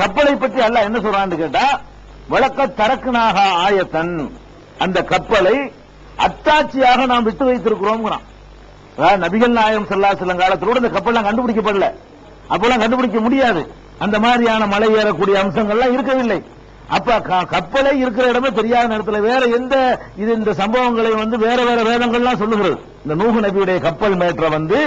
கப்பலை பற்றி அல்ல என்ன சொல்றான்னு கேட்டா வழக்க தரக்குனாக ஆயத்தன். அந்த கப்பலை அத்தாட்சியாக நாம் விட்டு வைத்திருக்கிறோம் நபிகள் நாயகம் செல்லா அலைஹி காலத்திலோடு இந்த கப்பல்லாம் கண்டுபிடிக்கப்படல. அப்பெல்லாம் கண்டுபிடிக்க முடியாது. அந்த மாதிரியான மலை ஏறக்கூடிய அம்சங்கள்லாம் இருக்கவில்லை. அப்ப க- கப்பலே இருக்கிற இடமே தெரியாத நேரத்தில் வேற எந்த இது இந்த சம்பவங்களை வந்து வேற வேற வேதங்கள்லாம் சொல்லுகிறது. இந்த நூகு நபியுடைய கப்பல் மேற்ற வந்து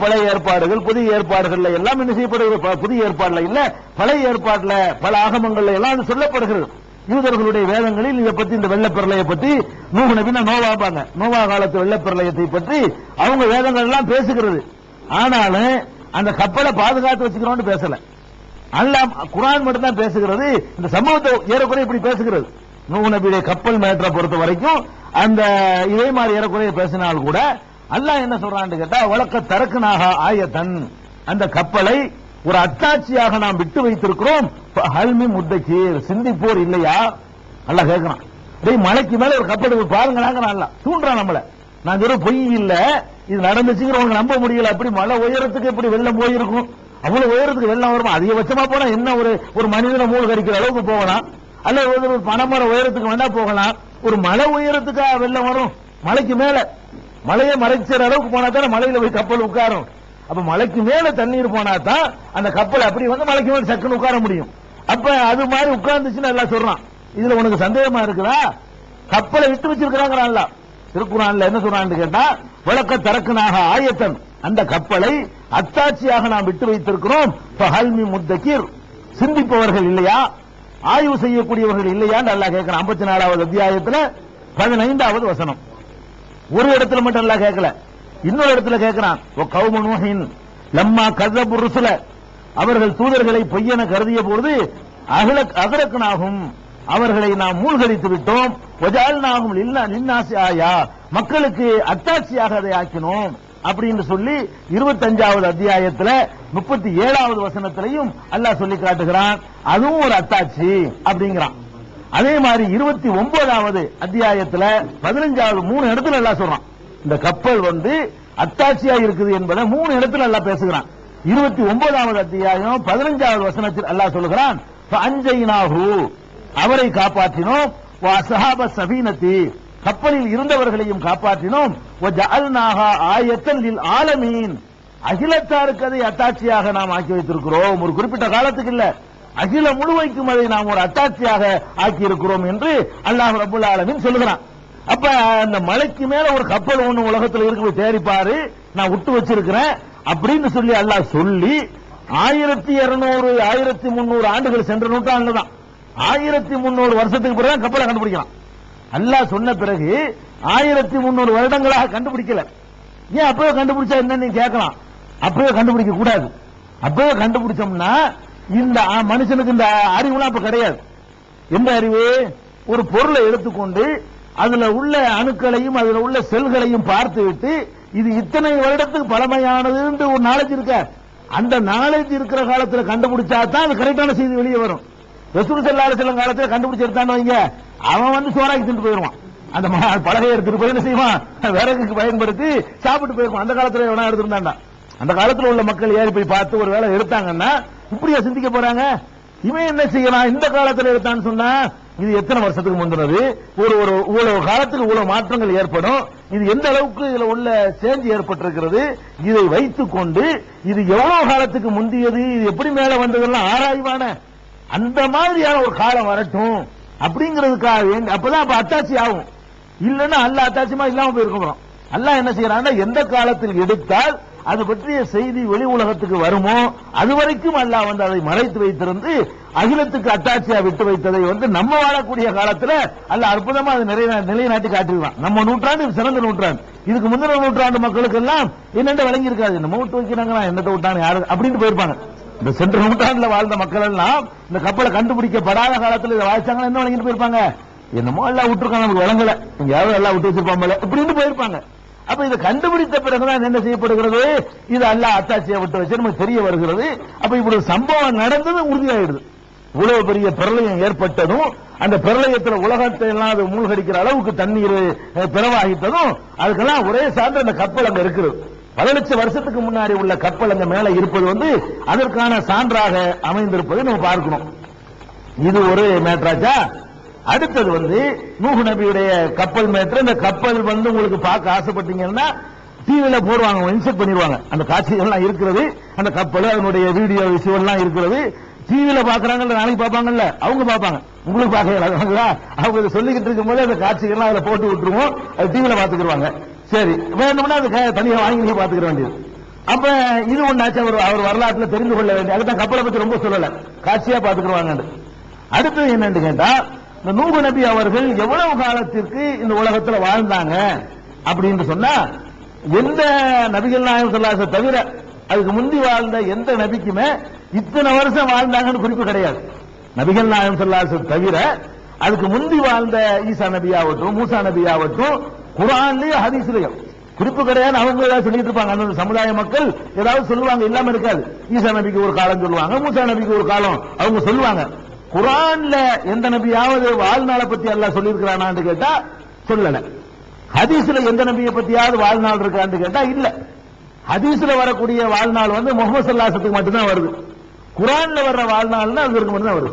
பழைய ஏற்பாடுகள் புதிய ஏற்பாடுகள்ல எல்லாம் என்ன செய்யப்படுகிறது? ப- புதிய ஏற்பாடுல இல்ல பழைய ஏற்பாடுல பல ஆகமங்கள்ல எல்லாம் சொல்லப்படுகிறது. யூதர்களுடைய வேதங்களில் இதை பத்தி இந்த வெள்ளப்பிரளயை பத்தி நூகு நபினா நோவாப்பாங்க நோவா காலத்து வெள்ளப்பிரளயத்தை பற்றி அவங்க வேதங்கள் எல்லாம் பேசுகிறது. ஆனாலும் அந்த கப்பலை பாதுகாத்து வச்சுக்கிறோம்னு பேசல. அல்லாஹ் குரான் மட்டும் தான் பேசுகிறது. இந்த சம்பவத்தை ஏறக்குறைய இப்படி பேசுகிறது. நூ நபியுடைய கப்பல் மேட்டரை பொறுத்த வரைக்கும் அந்த இதே மாதிரி ஏறக்குறைய பேசினால் கூட அல்லாஹ் என்ன சொல்றான்னு கேட்டா வழக்க தரக்குனாக ஆயத்தன் அந்த கப்பலை ஒரு அத்தாட்சியாக நாம் விட்டு வைத்திருக்கிறோம். ஹல்மி முத்தக்கீர் சிந்திப்போர் இல்லையா? நல்லா கேட்கிறான் டேய் மலைக்கு மேல ஒரு கப்பல் இருக்கு, பாருங்களாங்கிறான் அல்ல தூண்டுறான் நம்மள. நான் வெறும் பொய் இல்ல இது நடந்துச்சுங்கிறவங்க நம்ப முடியல. அப்படி மலை உயரத்துக்கு எப்படி வெள்ளம் போயிருக்கும். அவ்வளவு உயரத்துக்கு வெள்ளம் வருமா? அதிகபட்சமா போனா என்ன ஒரு ஒரு மனிதனை மூழ்கடிக்கிற அளவுக்கு போகலாம். அல்ல ஒரு பனைமரம் உயரத்துக்கு வேணா போகலாம். ஒரு மலை உயரத்துக்கா வெள்ளம் வரும்? மலைக்கு மேல. மலையை மறைச்சிற அளவுக்கு போனா தானே மலையில போய் கப்பல் உட்காரும். அப்ப மலைக்கு மேல தண்ணீர் போனா தான் அந்த கப்பல் அப்படி வந்து மலைக்கு மேல சக்குன்னு உட்கார முடியும். அப்ப அது மாதிரி உட்கார்ந்துச்சுன்னு எல்லாம் சொல்றான். இதுல உனக்கு சந்தேகமா இருக்குதா? கப்பலை விட்டு வச்சிருக்கிறாங்க திருக்குறான்ல என்ன சொல்றான்னு கேட்டா விளக்க தரக்குனாக ஆயத்தன். அந்த கப்பலை அத்தாட்சியாக நாம் விட்டு வைத்திருக்கிறோம். முத்தகீர் சிந்திப்பவர்கள் இல்லையா? ஆய்வு செய்யக்கூடியவர்கள் இல்லையான்னு அல்லா கேட்கிறேன். ஐம்பத்தி நாலாவது அத்தியாயத்தில் பதினைந்தாவது வசனம். ஒரு இடத்துல மட்டும் அல்லா கேட்கல. இன்னொரு இடத்துல கேட்கிறான். கௌமனோஹின் லம்மா கதபு ருசுல. அவர்கள் தூதர்களை பொய்யென கருதிய போது அகலக்கனாகும் அவர்களை நாம் மூழ்கடித்து விட்டோம். நாகும் இல்லா நின்னாசி ஆயா. மக்களுக்கு அத்தாட்சியாக அதை ஆக்கினோம். அப்படின்னு சொல்லி இருபத்தஞ்சாவது அத்தியாயத்துல முப்பத்தி ஏழாவது வசனத்திலையும் அல்லாஹ் சொல்லி காட்டுகிறான். அதுவும் ஒரு அத்தாட்சி அப்படிங்கிறான். அதே மாதிரி இருபத்தி ஒன்பதாவது அத்தியாயத்துல பதினஞ்சாவது மூணு இடத்துல எல்லாம் சொல்றான். இந்த கப்பல் வந்து அத்தாட்சியா இருக்குது என்பதை மூணு இடத்துல எல்லாம் பேசுகிறான். இருபத்தி ஒன்பதாவது அத்தியாயம் பதினஞ்சாவது வசனத்தில் அல்லாஹ் சொல்லுகிறான் அஞ்சைனாகு அவரை காப்பாற்றினோம். சஹாப சபீனத்தி. கப்பலில் இருந்தவர்களையும் காப்பாற்றினோம். ஆயத்தன் ஆலமீன். அகிலத்தாருக்கு அதை அத்தாட்சியாக நாம் ஆக்கி வைத்திருக்கிறோம். ஒரு குறிப்பிட்ட காலத்துக்கு இல்ல. அகில முழுவைக்கும் அதை நாம் ஒரு அத்தாட்சியாக ஆக்கி இருக்கிறோம் என்று அல்லாஹ் ரபுல் ஆலமின் சொல்லுகிறான். அப்ப அந்த மலைக்கு மேல ஒரு கப்பல் ஒண்ணு உலகத்தில் இருக்கு தேடிப்பாரு நான் விட்டு வச்சிருக்கிறேன் அப்படின்னு சொல்லி அல்லாஹ் சொல்லி ஆயிரத்தி இருநூறு ஆயிரத்தி முன்னூறு ஆண்டுகள் சென்ற நூற்றாண்டு தான் ஆயிரத்தி முன்னூறு வருஷத்துக்கு பிறகு தான் கப்பலை கண்டுபிடிக்கலாம். அல்லாஹ் சொன்ன பிறகு ஆயிரத்தி முன்னூறு வருடங்களாக கண்டுபிடிக்கல. ஏன் அப்பவே கண்டுபிடிச்சா என்னன்னு கேட்கலாம். அப்பவே கண்டுபிடிக்க கூடாது. அப்பவே கண்டுபிடிச்சோம்னா இந்த மனுஷனுக்கு இந்த அறிவுலாம் அப்ப கிடையாது. எந்த அறிவு? ஒரு பொருளை எடுத்துக்கொண்டு அதுல உள்ள அணுக்களையும் அதுல உள்ள செல்களையும் பார்த்து விட்டு இது இத்தனை வருடத்துக்கு பழமையானதுன்னு ஒரு நாலேஜ் இருக்க. அந்த நாலேஜ் இருக்கிற காலத்துல கண்டுபிடிச்சா தான் அது கரெக்டான செய்தி வெளியே வரும். ரசூல் செல்லாத செல்லும் காலத்தில் கண்டுபிடிச்சு வைங்க. அவன் வந்து சோறாக்கி தின்ட்டு போயிடுவான். அந்த ம- பலகை எடுத்துட்டு போய் என்ன செய்வான்? விறகுக்கு பயன்படுத்தி சாப்பிட்டு போயிருவான் அந்த காலத்துல எவனா எடுத்திருந்தாண்டா? அந்த காலத்துல உள்ள மக்கள் ஏறி போய் பார்த்து ஒரு வேலை எடுத்தாங்கன்னா இப்படியா சிந்திக்க போறாங்க? இவன் என்ன செய்யலாம் இந்த காலத்துல எடுத்தான்னு சொன்னா இது எத்தனை வருஷத்துக்கு முந்தினது? ஒரு ஒரு இவ்வளவு காலத்துக்கு இவ்வளவு மாற்றங்கள் ஏற்படும். இது எந்த அளவுக்கு இதுல உள்ள சேஞ்ச் ஏற்பட்டிருக்கிறது? இதை வைத்துக் கொண்டு இது எவ்வளவு காலத்துக்கு முந்தியது? இது எப்படி மேல வந்ததெல்லாம் ஆராய்வான? அந்த மாதிரியான ஒரு காலம் வரட்டும். அப்படிங்கிறதுக்காக வேண்டி அப்பதான் அப்ப அத்தாட்சி ஆகும். இல்லைன்னா அல்ல அத்தாட்சியமா இல்லாம போயிருக்கோம். அல்லாஹ் என்ன செய்யறான்னா எந்த காலத்தில் எடுத்தால் அது பற்றிய செய்தி வெளி உலகத்துக்கு வருமோ அது வரைக்கும் அல்லாஹ் வந்து அதை மறைத்து வைத்திருந்து அகிலத்துக்கு அத்தாட்சியா விட்டு வைத்ததை வந்து நம்ம வாழக்கூடிய காலத்துல அல்ல அற்புதமா அது நிறைய நிலைநாட்டி காட்டிடுவான் நம்ம நூற்றாண்டு சிறந்த நூற்றாண்டு. இதுக்கு முந்தின நூற்றாண்டு மக்களுக்கு எல்லாம் என்னென்ன விளங்கி இருக்காது நம்ம விட்டு வைக்கிறாங்களா? என்னத்தை விட்டாங்க? யாரு? அப்படின்னு போயிருப்பாங்க. இந்த சென்ற நூற்றாண்டுல வாழ்ந்த மக்கள் எல்லாம் இந்த கப்பலை கண்டுபிடிக்கப்படாத காலத்தில் இதை வாழ்ச்சாங்கன்னா என்ன வழங்கிட்டு போயிருப்பாங்க? என்னமோ எல்லாம் விட்டுருக்காங்க நமக்கு வழங்கல. எங்கேயாவது எல்லாம் விட்டு வச்சிருப்பாங்கல்ல இப்படின்னு போயிருப்பாங்க. அப்ப இதை கண்டுபிடித்த பிறகுதான் என்ன செய்யப்படுகிறது? இது அல்ல அத்தாட்சியை விட்டு வச்சு நமக்கு தெரிய வருகிறது. அப்ப இப்படி ஒரு சம்பவம் நடந்தது உறுதியாயிடுது. இவ்வளவு பெரிய பிரளயம் ஏற்பட்டதும் அந்த பிரளயத்தில் உலகத்தை எல்லாம் அது மூழ்கடிக்கிற அளவுக்கு தண்ணீர் அஹ், பிறவாகிட்டதும் அதுக்கெல்லாம் ஒரே சார்ந்த அந்த கப்பல் அங்க இருக்கிறது. பல லட்சம் வருஷத்துக்கு முன்னாடி உள்ள கப்பல் அங்க மேல இருப்பது வந்து அதற்கான சான்றாக அமைந்திருப்பதை நம்ம பார்க்கணும். இது ஒரு மேட்ராஜா அடுத்தது வந்து நூஹு நபியுடைய கப்பல் மேட்ரு இந்த கப்பல் வந்து உங்களுக்கு பார்க்க ஆசைப்பட்டீங்கன்னா டிவியில போடுவாங்க இன்செக்ட் பண்ணிடுவாங்க. அந்த காட்சிகள்லாம் இருக்கிறது அந்த கப்பல் அதனுடைய வீடியோ விஷுவல்லாம் இருக்கிறது. டிவியில பாக்குறாங்கல்ல நாளைக்கு பார்ப்பாங்கல்ல? அவங்க பார்ப்பாங்க. உங்களுக்கு பார்க்க அவங்க சொல்லிக்கிட்டு இருக்கும் போது அந்த காட்சிகள்லாம் அதுல போட்டு விட்டுருவோம். அது டிவியில பாத்துக்கிடுவாங்க சரி வேணும்னா அது தனியாக வாங்கி நீங்க பாத்துக்கிற வேண்டியது. அப்ப இது ஒண்ணாச்சு அவர் அவர் வரலாற்றுல தெரிந்து கொள்ள வேண்டிய அதுதான் கப்பலை பத்தி ரொம்ப சொல்லல. காட்சியா பாத்துக்கிடுவாங்க அடுத்தது என்னன்னு கேட்டா இந்த நூபு நபி அவர்கள் எவ்வளவு காலத்திற்கு இந்த உலகத்துல வாழ்ந்தாங்க அப்படின்னு சொன்னா எந்த நபிகள் நாயகம் சொல்லாச தவிர அதுக்கு முந்தி வாழ்ந்த எந்த நபிக்குமே இத்தனை வருஷம் வாழ்ந்தாங்கன்னு குறிப்பு கிடையாது. நபிகள் நாயகம் சொல்லாச தவிர அதுக்கு முந்தி வாழ்ந்த ஈசா நபி ஆகட்டும் மூசா நபி ஆகட்டும் குரான்லயும் ஹதீஸ்லயும். குறிப்பு கிடையாது அவங்க ஏதாவது சொல்லிட்டு இருப்பாங்க. அந்த சமுதாய மக்கள் ஏதாவது சொல்லுவாங்க இல்லாம இருக்காது. ஈசா நபிக்கு ஒரு காலம் சொல்லுவாங்க மூசா நபிக்கு ஒரு காலம் அவங்க சொல்லுவாங்க. குரான்ல எந்த நபியாவது வாழ்நாளை பத்தி எல்லாம் சொல்லியிருக்கிறானான்னு கேட்டா சொல்லல. ஹதீஸ்ல எந்த நபியை பத்தியாவது வாழ்நாள் இருக்கான்னு கேட்டா இல்ல. ஹதீஸ்ல வரக்கூடிய வாழ்நாள் வந்து முகமது சல்லாசத்துக்கு மட்டும்தான் வருது. குரான்ல வர்ற வாழ்நாள்னா அது மட்டும்தான் வருது.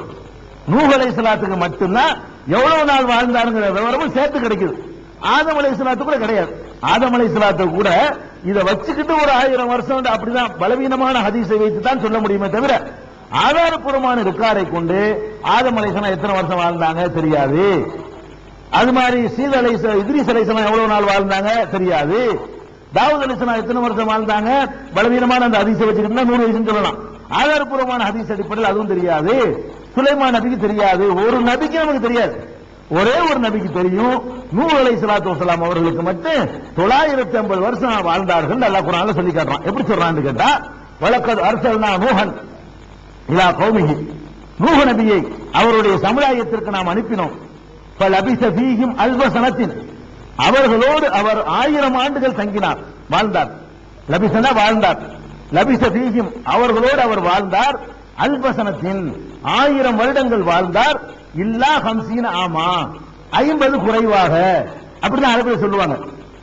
நூகலை சலாத்துக்கு மட்டும்தான் எவ்வளவு நாள் வாழ்ந்தாருங்கிற விவரமும் சேர்த்து கிடைக்குது. ஆதம் அலைஹிஸ்ஸலாத்து கூட கிடையாது. ஆதம் அலைஹிஸ்ஸலாத்து கூட இதை வச்சுக்கிட்டு ஒரு ஆயிரம் வருஷம் அப்படிதான் பலவீனமான ஹதீஸை வைத்து தான் சொல்ல முடியுமே தவிர ஆதாரபூர்வமான ரிக்காரை கொண்டு ஆதம் அலைஹிஸ்ஸலாம் எத்தனை வருஷம் வாழ்ந்தாங்க தெரியாது. அது மாதிரி சீத அலை இத்ரிஸ் அலைஹிஸ்ஸலாம் எவ்வளவு நாள் வாழ்ந்தாங்க தெரியாது. தாவூத் அலைஹிஸ்ஸலாம் எத்தனை வருஷம் வாழ்ந்தாங்க? பலவீனமான அந்த ஹதீஸை வச்சுக்கிட்டு நூறு வயசுன்னு சொல்லலாம். ஆதாரபூர்வமான ஹதீஸ் அடிப்படையில் அதுவும் தெரியாது. சுலைமான் நபிக்கு தெரியாது. ஒரு நபிக்கு நமக்கு தெரியாது. ஒரே ஒரு நபிக்கு தெரியும். நூறு அலை சலாத்து வசலாம் அவர்களுக்கு மட்டும் தொள்ளாயிரத்தி ஐம்பது வருஷம் வாழ்ந்தார்கள் நல்லா குரான் சொல்லி காட்டுறான். எப்படி சொல்றான்னு கேட்டா வழக்கது அரசல்னா மோகன் இலா கௌமிகி நூக நபியை அவருடைய சமுதாயத்திற்கு நாம் அனுப்பினோம். பலபிச ஃபீஹிம் அல்வசனத்தின் அவர்களோடு அவர் ஆயிரம் ஆண்டுகள் தங்கினார் வாழ்ந்தார். லபிசனா வாழ்ந்தார். லபிச ஃபீஹிம். அவர்களோடு அவர் வாழ்ந்தார். அல்பசனத்தின் ஆயிரம் வருடங்கள் வாழ்ந்தார். இல்லா ஹம்சீன ஆமா. ஐம்பது குறைவாக. அப்படிதான் அரபில சொல்லுவாங்க.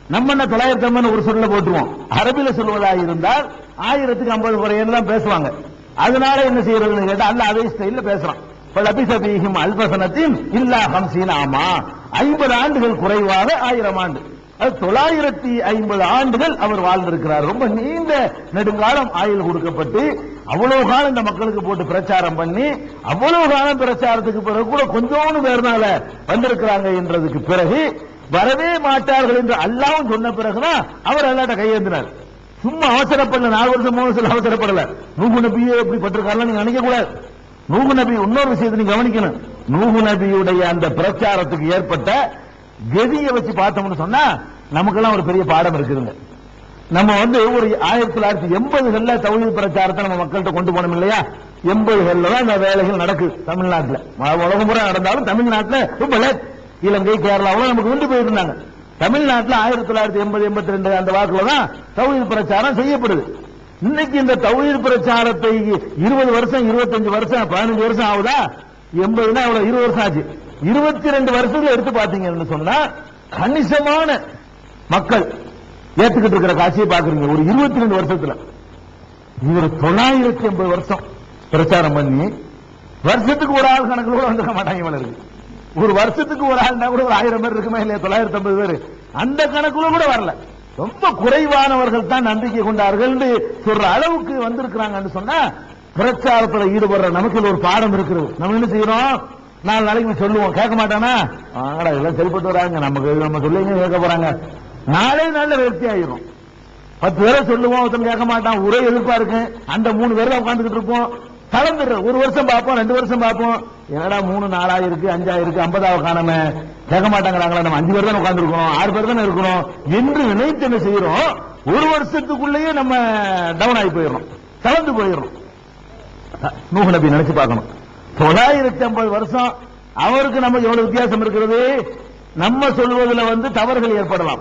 நம்ம என்ன தொள்ளாயிரத்தி ஐம்பது ஒரு சொல்ல போட்டுருவோம். அரபில சொல்வதா இருந்தால் ஆயிரத்துக்கு ஐம்பது குறையன்னு தான் பேசுவாங்க. அதனால என்ன செய்யறதுன்னு கேட்டா அல்ல அதே ஸ்டைல பேசுறான். அல்பசனத்தின் இல்லா ஹம்சீன் ஆமா. ஐம்பது ஆண்டுகள் குறைவாக ஆயிரம் ஆண்டு. தொள்ளாயிரத்தி ஐம்பது ஆண்டுகள் அவர் வாழ்ந்திருக்கிறார். ரொம்ப நீண்ட நெடுங்காலம் ஆயுள் கொடுக்கப்பட்டு அவ்வளவு காலம் இந்த மக்களுக்கு போட்டு பிரச்சாரம் பண்ணி அவ்வளவு காலம் பிரச்சாரத்துக்கு பிறகு கூட கொஞ்சோண்டு பேர்னால வந்திருக்கிறாங்க என்றதுக்கு பிறகு வரவே மாட்டார்கள் என்று அல்லாவும் சொன்ன பிறகுதான் அவர் அல்லாட்ட கையேந்தினார். சும்மா அவசரப்படல நாலு வருஷம் மூணு வருஷம் அவசரப்படல. நூகு நபியே எப்படி பட்டிருக்காருன்னு நீங்க நினைக்க கூடாது. நூகு நபி இன்னொரு விஷயத்தை நீங்க கவனிக்கணும். நூகு நபியுடைய அந்த பிரச்சாரத்துக்கு ஏற்பட்ட கதியை வச்சு பார்த்தோம்னு சொன்னா நமக்கெல்லாம் ஒரு பெரிய பாடம் இருக்குதுங்க. நம்ம வந்து ஒரு ஆயிரத்தி தொள்ளாயிரத்தி எண்பதுகள்ல தௌஹீத் பிரச்சாரத்தை நம்ம மக்கள்கிட்ட கொண்டு போனோம் இல்லையா? எண்பதுகள்ல தான் இந்த வேலைகள் நடக்குது தமிழ்நாட்டுல. உலகம் முறை நடந்தாலும் தமிழ்நாட்டுல ரொம்ப லேட் இலங்கை கேரளாவும் நமக்கு கொண்டு போயிருந்தாங்க. தமிழ்நாட்டில் ஆயிரத்தி தொள்ளாயிரத்தி எண்பது எண்பத்தி ரெண்டு அந்த வாக்குல தான் தௌஹீத் பிரச்சாரம் செய்யப்படுது. இன்னைக்கு இந்த தௌஹீத் பிரச்சாரத்தை இருபது வருஷம் இருபத்தஞ்சு வருஷம் பதினஞ்சு வருஷம் ஆகுதா? எண்பதுனா எவ்வளவு? இருபது வருஷம் ஆச்சு. இருபத்தி ரெண்டு வருஷத்துல எடுத்து பாத்தீங்கன்னு சொன்னா கணிசமான மக்கள் ஏத்துக்கிட்டு இருக்கிற காட்சியை பாக்குறீங்க ஒரு இருபத்தி ரெண்டு வருஷத்துல. இவர் தொள்ளாயிரத்தி ஐம்பது வருஷம் பிரச்சாரம் பண்ணி வருஷத்துக்கு ஒரு ஆள் கணக்கு கூட வந்துட மாட்டாங்க இவன் இருக்கு. ஒரு வருஷத்துக்கு ஒரு ஆள்னா கூட ஒரு ஆயிரம் பேர் இருக்குமே இல்லையா? தொள்ளாயிரத்தி ஐம்பது பேர். அந்த கணக்குல கூட வரல. ரொம்ப குறைவானவர்கள் தான் நம்பிக்கை கொண்டார்கள் சொல்ற அளவுக்கு வந்திருக்கிறாங்கன்னு சொன்னா பிரச்சாரத்தில் ஈடுபடுற நமக்கு ஒரு பாடம் இருக்கிறது. நம்ம என்ன செய்யறோம்? நாலு நாளைக்கு சொல்லுவோம். கேட்க மாட்டானா? ஆங்கடா இதெல்லாம் சரிப்பட்டு வராங்க. நமக்கு நம்ம சொல்லுங்க கேட்க போறாங்க. நாளே நல்ல வெற்றி ஆயிரும். பத்து பேரை சொல்லுவோம் ஒருத்தன் கேட்க மாட்டான். ஒரே எதிர்ப்பா இருக்கு. அந்த மூணு பேரை உட்காந்துக்கிட்டு இருப்போம். கலந்துடுற ஒரு வருஷம் பார்ப்போம் ரெண்டு வருஷம் பார்ப்போம். என்னடா மூணு நாலாயிருக்கு அஞ்சாயிருக்கு ஐம்பதாவது காணாம கேட்க மாட்டாங்கிறாங்களா? நம்ம அஞ்சு பேர் தான் உட்காந்துருக்கோம் ஆறு பேர் தானே இருக்கணும் என்று நினைத்து என்ன செய்யறோம்? ஒரு வருஷத்துக்குள்ளேயே நம்ம டவுன் ஆகி போயிடணும் கலந்து போயிடுறோம். நூஹ் நபி நினைச்சு பார்க்கணும். தொள்ளாயிரத்தி ஐம்பது வருஷம் அவருக்கு நம்ம எவ்வளவு வித்தியாசம் இருக்கிறது? நம்ம சொல்வதில் வந்து தவறுகள் ஏற்படலாம்.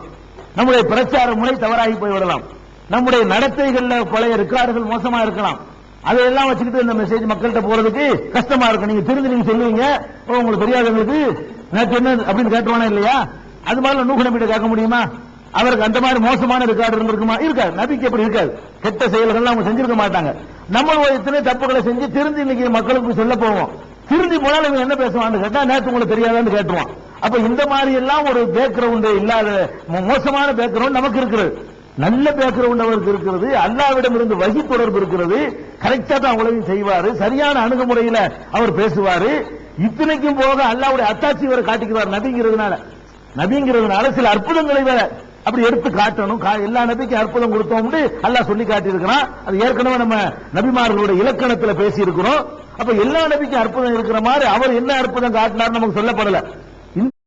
நம்முடைய பிரச்சார முறை தவறாகி போய்விடலாம். நம்முடைய நடத்தைகள்ல பழைய ரெக்கார்டுகள் மோசமா இருக்கலாம். அதையெல்லாம் வச்சுக்கிட்டு இந்த மெசேஜ் மக்கள்கிட்ட போறதுக்கு கஷ்டமா இருக்கும். நீங்க தெரிஞ்சு நீங்க சொல்லுவீங்க. உங்களுக்கு தெரியாதவங்களுக்கு நேற்று என்ன? அப்படின்னு கேட்டுவானா இல்லையா? அது மாதிரி நூகு நம்பிட்ட கேட்க முடியுமா? அவருக்கு அந்த மாதிரி மோசமான ரெக்கார்டு இருந்திருக்குமா? இருக்காது. நபிக்கு எப்படி இருக்காது. கெட்ட செயல்கள் அவங்க செஞ்சிருக்க மாட்டாங்க. நம்ம இத்தனை எத்தனை தப்புகளை செஞ்சு திருந்தி இன்னைக்கு மக்களுக்கு சொல்ல போவோம். திருந்தி போனால் இவங்க என்ன பேசுவான்னு கேட்டா நேற்று உங்களுக்கு தெரியாதான்னு கேட்டுருவான். அப்ப இந்த மாதிரி எல்லாம் ஒரு பேக்ரவுண்ட் இல்லாத மோசமான பேக்ரவுண்ட் நமக்கு இருக்கிறது. நல்ல பேக்ரவுண்ட் அவருக்கு இருக்கிறது. அல்லாவிடம் இருந்து வகி தொடர்பு இருக்கிறது கரெக்டா தான் உலகம் செய்வாரு. சரியான அணுகுமுறையில அவர் பேசுவாரு. இத்தனைக்கும் போக அல்லாவுடைய அத்தாட்சி இவரை காட்டிக்கிறார் நபிங்கிறதுனால. நபிங்கிறதுனால சில அற்புதங்களை வேற அப்படி எடுத்து காட்டணும். கா- எல்லா நபிக்கும் அற்புதம் கொடுத்தோம்னு அல்லா சொல்லி காட்டியிருக்கிறான். அது ஏற்கனவே நம்ம நபிமார்களுடைய இலக்கணத்துல பேசி இருக்கிறோம் அப்ப எல்லா நபிக்கும் அற்புதம் இருக்கிற மாதிரி அவர் என்ன அற்புதம் காட்டினார் நமக்கு சொல்லப்படல.